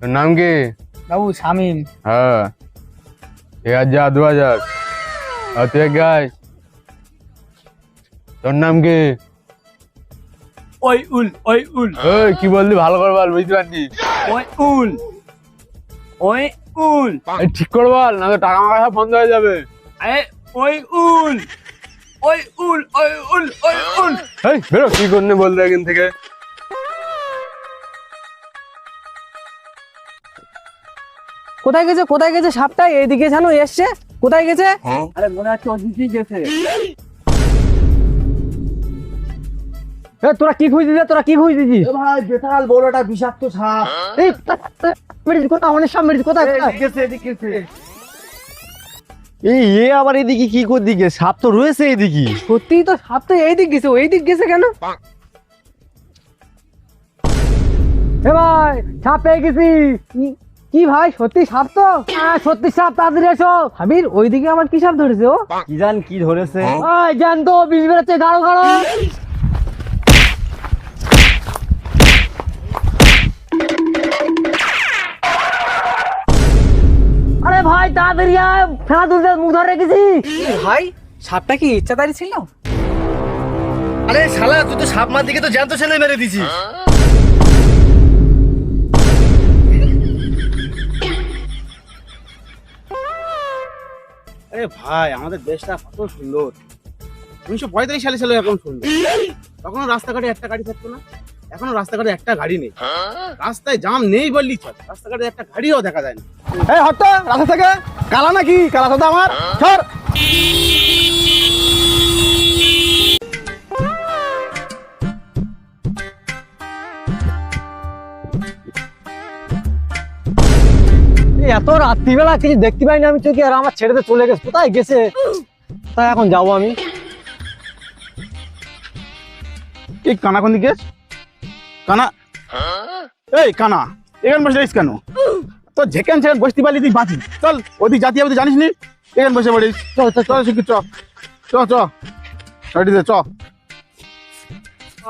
তোর নাম কি? বাবু শামিম। হ্যাঁ। এক হাজার দু হাজার আর তুই এক তোর নাম কি? ওই উল ওই উল ওই কি বললি? ভালো করে বল বুঝতে পারছি ওই উল ওই উল ঠিক করে বল না তো টাকা মাকা সব বন্ধ হয়ে যাবে। ওই উল ওই উল ওই উল ওই উল এই বেরো কি করতে বলতে এখান থেকে? কোথায় গেছে কোথায় গেছে সাপটা? এইদিকে জানো এসছে। কোথায় গেছে? আরে মনে হচ্ছে অজিতই গেছে। এ, তোরা কি খুঁজে রে? তোরা কি খুঁজে খুঁজছিস ভাই বেতাল বড়টা বিষাক্ত সাপ। এই মেরেছি, কোথায়? অনেক সাপ মেরেছি কোথায়? কোথায়? এই এ আবার এদিকে কি করে দিকে সাপ তো রয়েছে এদিকে। সত্যিই তো সাপ তো এই দিক গেছে। ওই দিক গেছে কেন? এ ভাই সাপ পেয়ে গেছি। কি- ভাই সত্যি সাপ তো? হ্যাঁ, সত্যি সাপ তাড়াতাড়ি এসো। হাবির ওইদিকে আমার কি সাপ ধরেছে ও? কি জান কি ধরেছে? ওই জান তো বিষ বেরোচ্ছে গাড়ো গাড়ো আরে ভাই তাড়াতাড়ি আয়। ফেনা তুলতে মুখ ধরে রেখেছি। ভাই সাপটা কি ইচ্ছাদারি ছিল? আরে শালা তুই তো সাপ মার দিকে তো জ্যান্ত ছেলে মেরে দিছিস আরে ভাই আমাদের দেশটা কত সুন্দর। উনিশশো পঁয়তাল্লিশ সালে ছিল এখন সুন্দর। তখনও রাস্তাঘাটে একটা গাড়ি থাকতো না। এখনও রাস্তাঘাটে একটা গাড়ি নেই। রাস্তায় জাম নেই বললি চল। রাস্তাঘাটে একটা গাড়িও দেখা যায় না। এই হট্ট রাস্তা থেকে? কালা নাকি? কালা সাদা আমার? সর এত রাত্রিবেলা কিছু দেখতে পাইনি আমি চোখে আর আমার ছেড়েতে চলে গেছে কোথায় গেছে তাই এখন যাব আমি এই কানা কোন দিকে কানা এই কানা এখানে বসে রইস কেন তো যেখান সেখানে বসতে পারলি তুই বাঁচি চল ওদিক জাতি হবে জানিস নি এখানে বসে পড়িস চল চল চল শিখি চ চ চ গাড়িতে চ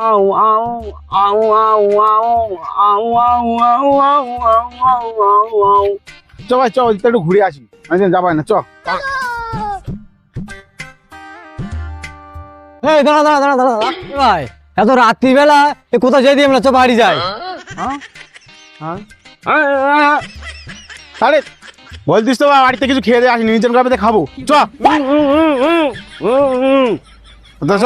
আউ আউ আউ আউ আউ আউ আউ আউ আউ আউ আউ আউ আউ চ ভাই চ ওদিকটা একটু ঘুরে আসি। আমি যাবাই না চ এই দাঁড়া দাঁড়া দাঁড়া দাঁড়া দাঁড়া। ভাই এত রাত্রিবেলা এ কোথায় যেতে আমরা চো বাড়ি যাই। আরে বলতিস তো বাড়িতে কিছু খেয়ে দিয়ে আসিনি নিজের গ্রামে খাব। চ। চ।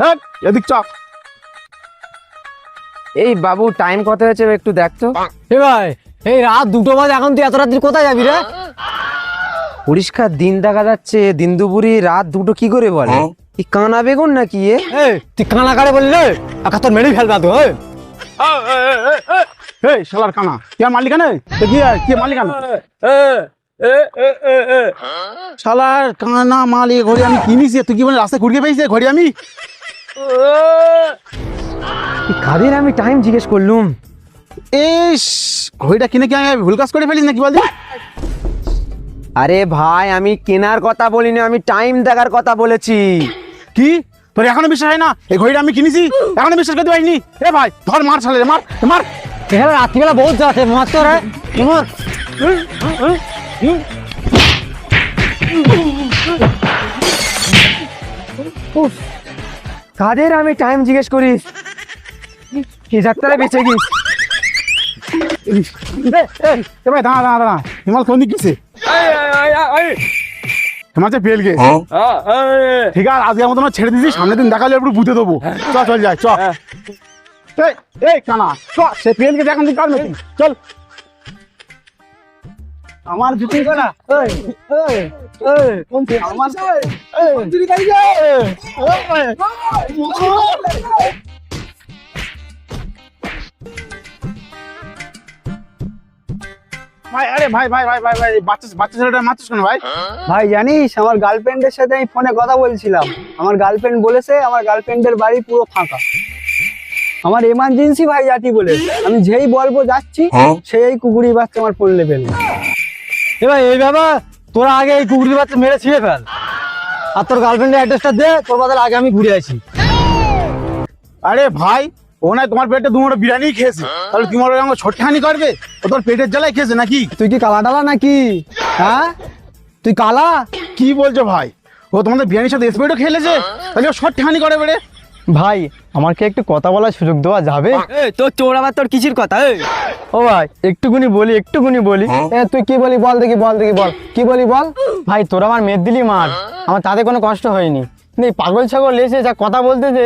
হ্যাঁ এদিক চ। এই বাবু টাইম কত হয়েছে একটু দেখতো এ ভাই এই রাত দুটো বাজে এখন তুই এত রাত্রি কোথায় যাবি রে? পরিষ্কার দিন দেখা যাচ্ছে দিন দুপুরি রাত দুটো কি করে বলে? কি কানা বেগুন নাকি এ? তুই কানা কারে বললি? রে একা তোর মেরে ফেলবা তো এই। শালার কানা কি আর মালিকানে কি কি মালিকানা শালার কানা মালিক ঘড়ি আমি কিনিছি তুই কি বলে রাস্তায় ঘুরিয়ে পেয়েছে ঘড়ি আমি? কাদের আমি টাইম জিজ্ঞেস করলুম? ইস, ঘড়িটা কিনে কি আমি ভুল কাজ করে ফেলিস আরে ভাই, আমি কেনার কথা বলিনি, আমি টাইম দেখার কথা বলেছি। কি? তোর এখনও বিশ্বাস হয় না? এই ঘড়িটা আমি কিনেছি, এখনও বিশ্বাস করতে পারিনি। এ ভাই, ধর মার মার মার। রাত্রিবেলা বহুত যাচ্ছে মার মার। কাদের আমি টাইম জিজ্ঞেস করিস? কি যাত্রা বেঁচে গিস? এ, ভাই দাঁড়া দাঁড়া দাঁড়া হিমাল কোন দিক গেছে হিমাচে পেল গে ঠিক আছে আজকে মতো ছেড়ে দিছি সামনের দিন দেখালে একটু বুঝে দেবো চ চল যাই চ এই, কানা চ সে পেল গে দেখান দিন কার মেশিন চল আমার জুতি করা এই এই এই কোন থেকে আমার এই জুতি কাই যায় ভাই আরে ভাই ভাই ভাই ভাই ভাই বাচ্চা বাচ্চা ছেলেটা মারছিস কেন ভাই? ভাই জানিস আমার গার্লফ্রেন্ডের সাথে আমি ফোনে কথা বলছিলাম। আমার গার্লফ্রেন্ড বলেছে আমার গার্লফ্রেন্ডের বাড়ি পুরো ফাঁকা। আমার এমার্জেন্সি ভাই জাতি বলে আমি যেই বলব যাচ্ছি সেই কুকুরি বাচ্চা আমার পড়লে ফেলবে। এ ভাই এই বাবা তোরা আগে এই কুকুরের বাচ্চা মেরে ছিঁড়ে ফেল। আর তোর গার্লফ্রেন্ডের অ্যাড্রেসটা দে তোর বদলে আগে আমি ঘুরে আসি। আরে ভাই ও ও না তোমার পেটে দু বিরিয়ানি খেয়েছে। তাহলে তোমার ওই আমার ছোট্টখানি করবে? ও তোর পেটের জ্বালায় খেয়েছে নাকি? তুই কি কালা ডালা নাকি? হ্যাঁ? তুই কালা? কি বলছো ভাই? ও তোমাদের বিরিয়ানির সাথে স্প্রেডও খেলেছে? তাহলে ও ছোট্টখানি করে বেড়ে ভাই আমাকে একটু কথা বলার সুযোগ দেওয়া যাবে? তোর চোর আবার তোর কিসির কথা ও ভাই একটুকুনি বলি একটুকুনি বলি। এ তুই কি বলি বল দেখি বল দেখি বল। কি বলি বল? ভাই তোর আমার মেদ দিলি মার। আমার তাতে কোনো কষ্ট হয়নি। পাগল ছাগল এসে যা কথা বলতে যে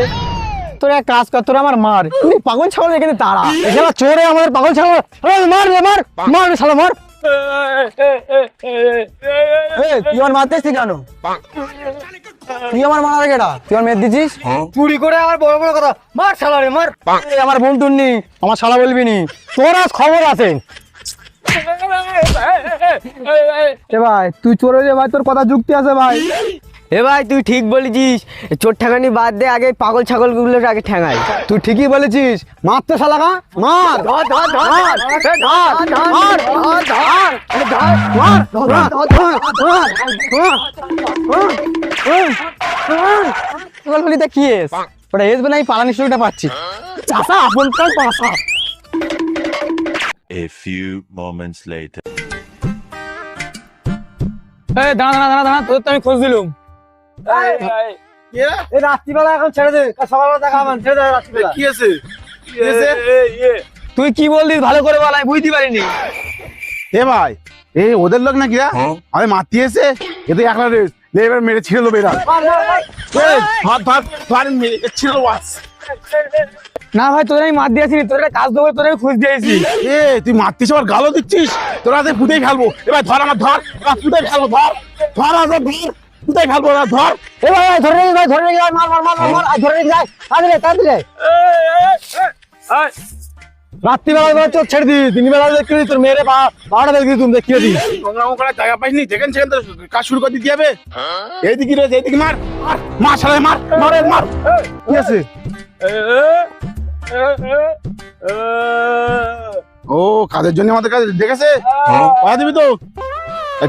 তোর এক কাজ কর তোর আমার মার। এই পাগল ছাগল এখানে তারা এখানে চোরে আমাদের পাগল ছাগল। মার রে মার। মার রে শালা মার। তুই আমার মারতেছিস কেন? তুই আমার মারা কেটা তুই আমার মেদ দিছিস চুরি করে আমার বড় বড় কথা। মার শালা রে মার। আমার বোন টুন্নি আমার শালা বলবি নি। তোর আজ খবর আছে। ভাই তুই চোরে রে ভাই তোর কথা যুক্তি আছে ভাই। এ ভাই তুই ঠিক বলেছিস চোর ঠেকানি বাদ দে আগে পাগল ছাগলগুলো আগে ঠেঙাই তুই ঠিকই বলেছিস মার তো মার ধর ধর ধর মার মার ধর ধর মার ধর বলি কি এস ওটা এস বলে আমি পালানি শুরুটা পাচ্ছি চাষা আপন কাল পাশা A few moments later. এই দাঁড়া দাঁড়া দাঁড়া দাঁড়া তোর তো আমি খোঁজ দিলুম রাত্রিবেলা এখন ছেড়ে দে সকালবেলা দেখা হবে ছেড়ে দে রাত্রিবেলা। কি আছে? তুই কি বললি? ভালো করে বল বুঝতে পারিনি। এ ভাই এ ওদের লোক নাকি হ্যাঁ। আমি মাতি এসে? এতে একলা রেস লে মেরে ছিঁড়ে দেবো এরা। ছিঁড়ে দেবো না ভাই তোর আমি মার দিয়েছি তোর কাজ দেবো তোর আমি খুঁজ দিয়েছি এ তুই মারতিস আবার গালো দিচ্ছিস? তোরা তো পুঁতেই ফেলব। এবার ধর আমার ধর। পুঁতেই ফেলব ধর। ধর আজ ধর। পুঁতেই ফেলব না ধর। এ ভাই ভাই ধরে রেখে ভাই ধরে রেখে ভাই মার মার মার মার আর ধরে রেখে যাই তাড়াতাড়ি তাড়াতাড়ি রাত্রিবেলা এবার চোখ ছেড়ে দিই দিনবেলা দেখি তোর মেয়েরে বা বারোটা দেখি তুমি দেখিয়ে দিই নোংরা করার জায়গা পাইনি যেখানে সেখানে তো কাজ শুরু করে দিতে হবে। এইদিকে রয়েছে এইদিকে মার মার মার সালে মার মার এ, মার। কি আছে? ও কাজের জন্য আমাদের কাজ দেখেছে? পাওয়া দিবি তো?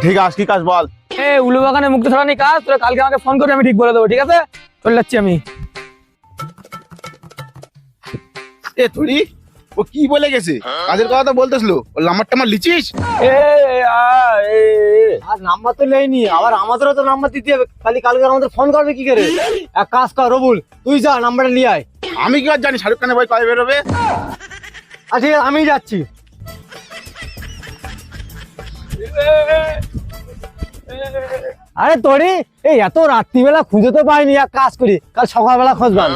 ঠিক আছে কি কাজ বল? এ উলু মুক্ত ছড়ানি কাজ তোরা কালকে আমাকে ফোন করে আমি ঠিক বলে দেবো ঠিক আছে? চলে যাচ্ছি আমি। এ তুই ও কি বলে গেছে? কাজের কথা তো বলতেছিল। ও লাম্বারটা আমার লিচিস? আর নাম্বার তো নেইনি আবার আমাদেরও তো নাম্বার দিতে হবে। খালি কালকে আমাদের ফোন করবে কি করে? এক কাজ কর রবুল তুই যা নাম্বারটা নিয়ে আয়। আমি কি আর জানি শাহরুখ খানের বই কবে বেরোবে? আর ঠিক আছে আমি যাচ্ছি। আরে তোরি এই এত রাত্রিবেলা খুঁজে তো পাইনি এক কাজ করি কাল সকালবেলা খুঁজবাম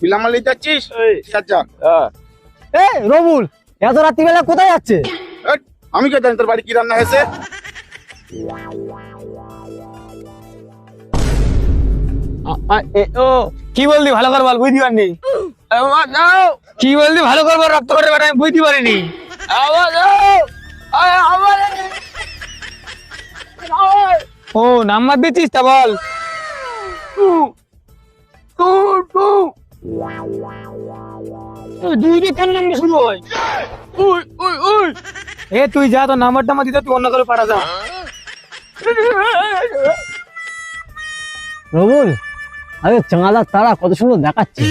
তুই লাম্বার যাচ্ছিস? এ রবুল এত রাত্রিবেলা কোথায় যাচ্ছে? আমি কে জানি তোর বাড়ি কি রান্না হয়েছে? কি বললি ভালো করে বল বুঝতে পারিনি কি বললি ভালো করে রক্ত করে আমি বুঝতে পারিনি। ও নাম্বার দিচ্ছিস তা বল। নাম্বার তুই যা, তোর নাম্বারটা আমার দিতে, তুই অন্য করে পাঠা যা। রবুল, আরে চাঁদা তারা কত সুন্দর দেখাচ্ছে।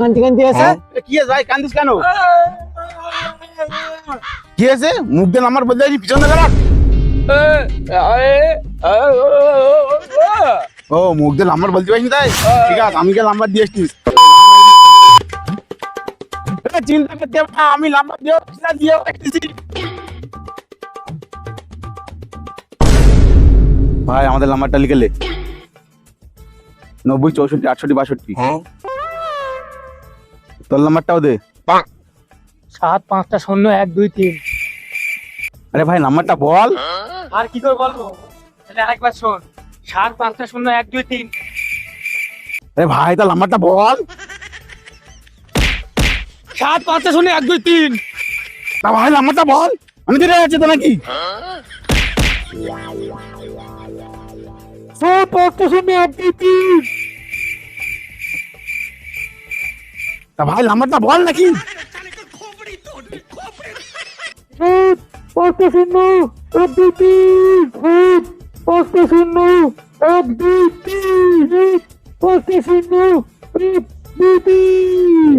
কান্তি কান্তি আছে? কি আছে? ভাই কান্দিস কেন? কি আছে? মুখ বলতে যাচ্ছি পিছন ও মুখ দিয়ে বলতে পারিনি তাই? ঠিক আছে আমি কে দিয়ে চিন্তা করতে আমি নাম্বার দিয়ে দিয়ে ভাই আমাদের নাম্বারটা লিখে লে নব্বই চৌষট্টি আটষট্টি বাষট্টি। তোর নাম্বারটাও দে। সাত পাঁচটা শূন্য এক দুই তিন। আরে ভাই নাম্বারটা বল। আর কি করে বলব? তাহলে আরেকবার শোন। সাত পাঁচটা শূন্য এক দুই তিন। আরে ভাই তার নাম্বারটা বল। সাত পাঁচটা শূন্য এক দুই তিন। তা ভাই নাম্বারটা বল। আমি তো রেখে তো নাকি? সাত পাঁচটা শূন্য এক দুই তিন। তা ভাই নাম্বারটা বল নাকি। পাঁচটা শূন্য এক দুই তিন সাত পাঁচটা শূন্য এক দুই তিন পাঁচটা শূন্য এক দুই তিন।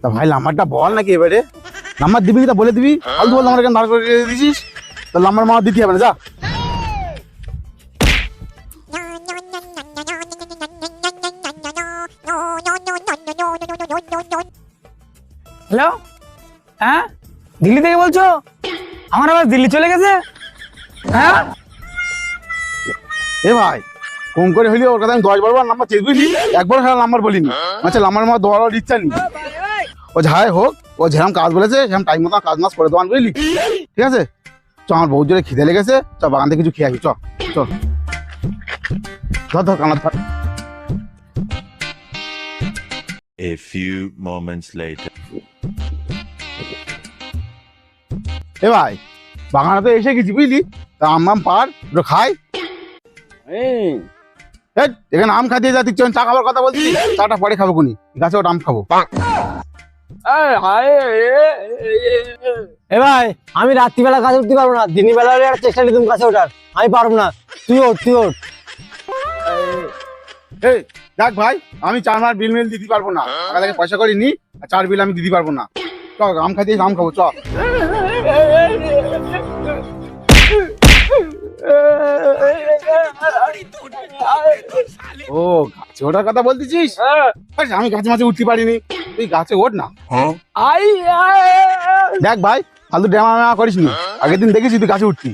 তা ভাই নাম্বারটা বল নাকি এবারে। নাম্বার দিবি তা বলে দিবি। ফালতু বল আমার এখানে দাঁড় করে দিয়েছিস তো নাম্বার মামা দিতে হবে না যা। হ্যালো? হ্যাঁ? দিল্লি থেকে বলছো? আমার আবার দিল্লি চলে গেছে? হ্যাঁ? এ ভাই ফোন করে হইলে ওর কথা আমি দশ বারবার নাম্বার চেয়ে বুঝলি একবার সারা নাম্বার বলিনি। আচ্ছা নাম্বার মামা দেওয়ার ইচ্ছা নেই ও যাই হোক, ও যেরকম কাজ বলেছে সেরকম টাইম মতো কাজ মাস করে দেওয়ান বুঝলি? ঠিক আছে? চ, আমার বউ জোরে খিদে লেগেছে। চ, বাগান থেকে কিছু খেয়ে আসি, চ চ ধর ধর কানার ধর। A few moments later. এ ভাই বাগানে তো এসে গেছি বুঝলি? তা আম আম পার একটু খাই। এই, এখানে আম খাইতে যা তুই চা খাবার কথা বলছিস? চাটা পরে খাব কোনি গাছে ওটা আম খাব। এ ভাই আমি রাত্রিবেলা কাছে উঠতে পারব না। দিনের বেলা হলে একটা চেষ্টা নিতাম কাছে ওঠার। আমি পারব না। তুই ওঠ তুই ওঠ। এই দেখ ভাই আমি চার মাস বিল মিল দিতে পারব না। টাকা থেকে পয়সা করে নি আর চার বিল আমি দিতে পারব না। চ আম খাইতে আম খাব চ। ও গাছে ওঠার কথা বলতেছিস? আচ্ছা, আমি গাছে মাঝে উঠতে পারিনি। তুই গাছে ওঠ না। দেখ ভাই ফালতু ড্যামা ম্যামা করিস নি আগের দিন দেখেছি তুই গাছে উঠতি।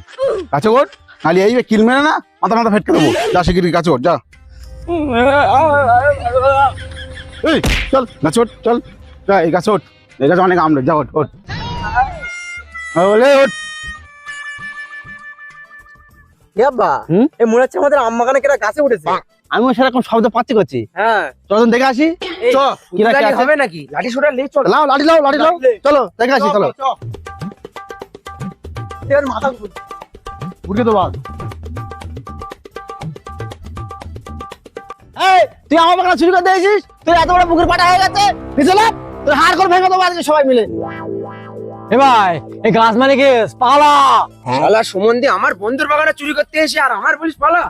গাছে ওঠ নালি এই কিল মেরে না মাথা মাথা ফেটকে দেবো। যা শিগগিরি গাছে ওঠ যা। এই চল গাছে ওঠ চল। এই গাছে ওঠ। এই গাছে অনেক আম রয়েছে, যা ওঠ ওঠ। বলে ওঠ। এই মনে হচ্ছে আমাদের আম বাগানে গাছে উঠেছে। আমিও সেরকম শব্দ পাচ্ছি করছি। হ্যাঁ। চলুন দেখে আসি? হবে নাকি? লাঠি সোটা লে চল। লাও লাঠি লাও লাঠি লাও। চলো দেখে আসি চলো। মাথা উঠে তো বাদ তুই আমার বাগানে চুরি করতে এসেছিস তুই এত বড় পুকুর পাটা হয়ে গেছে? নিচে তুই হাড় করে ভেঙে দেবো সবাই মিলে। এ ভাই এই গাছ মানে কি পালা শালা সুমন্দি আমার বন্ধুর বাগানে চুরি করতে এসে আর আমার বলিস পালা?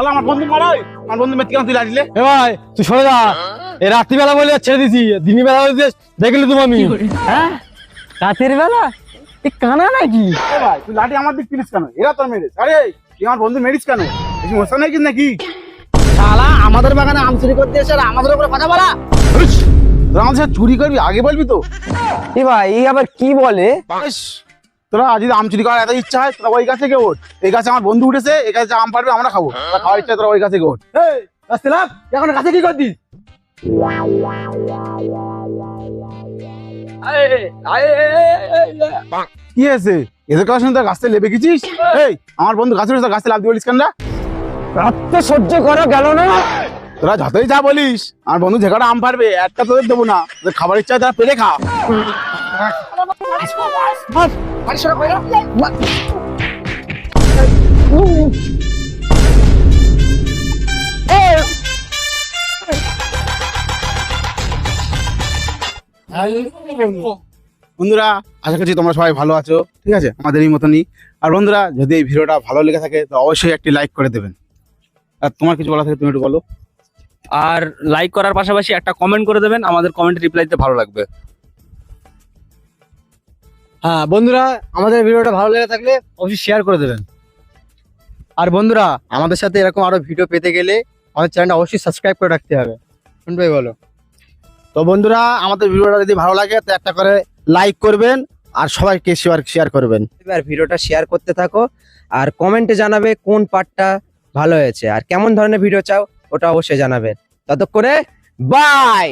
আমার বন্ধু মারাই আমার বন্ধু মেটকে তুই লাঠিলে এ ভাই তুই সরে যা। এই রাত্রিবেলা বলে ছেড়ে দিছি দিনের বেলা দেখলি তুমি আমি হ্যাঁ? রাতের বেলা? এই কানা নাকি? ভাই তুই লাঠি আমার দিক তিরিস কেন? এরা তোর মেরিস আরে তুই আমার বন্ধু মেরিস কেন? বেশি মশা নাই কিন্তু নাকি? শালা আমাদের বাগানে আম চুরি করতে এসে আর আমাদের উপরে কথা বলা? তোরা আমাদের সাথে চুরি করবি? আগে বলবি তো। এ ভাই এই আবার কি বলে? তোরা যদি আম চুরি করার এত ইচ্ছা হয় তোরা ওই গাছ থেকে ওঠ। এই গাছে আমার বন্ধু উঠেছে এই গাছে আম পারবে আমরা খাব। খাওয়ার ইচ্ছা তোরা ওই গাছ থেকে ওঠ। এই এখন কাছে কি করছিস কি আছে এদের কথা শুনে গাছতে লেবে গেছিস? এই আমার বন্ধু গাছে গাছতে লাভ দিয়ে বলিস কেন? রাত্রে সহ্য করা গেল না। তোরা যতই যা বলিস আমার বন্ধু যে কটা আম পারবে একটা তোদের দেবো না। তোদের খাবার ইচ্ছা তারা পেরে খা। বন্ধুরা আশা করছি তোমরা সবাই ভালো আছো ঠিক আছে? আমাদের এই মতনই। আর বন্ধুরা যদি এই ভিডিওটা ভালো লেগে থাকে তো অবশ্যই একটি লাইক করে দেবেন। আর তোমার কিছু বলা থাকে তুমি একটু বলো। আর লাইক করার পাশাপাশি একটা কমেন্ট করে দেবেন আমাদের কমেন্টে রিপ্লাই দিতে ভালো লাগবে। হ্যাঁ বন্ধুরা আমাদের ভিডিওটা ভালো লেগে থাকলে অবশ্যই শেয়ার করে দেবেন। আর বন্ধুরা আমাদের সাথে এরকম আরও ভিডিও পেতে গেলে আমাদের চ্যানেলটা অবশ্যই সাবস্ক্রাইব করে রাখতে হবে। ভাই বলো? তো বন্ধুরা, আমাদের ভিডিওটা যদি ভালো লাগে, তো একটা করে লাইক করবেন আর সবাইকে শেয়ার শেয়ার করবেন। এবার ভিডিওটা শেয়ার করতে থাকো আর কমেন্টে জানাবে কোন পার্টটা ভালো হয়েছে। আর কেমন ধরনের ভিডিও চাও, ওটা অবশ্যই জানাবে। ততক্ষণে বাই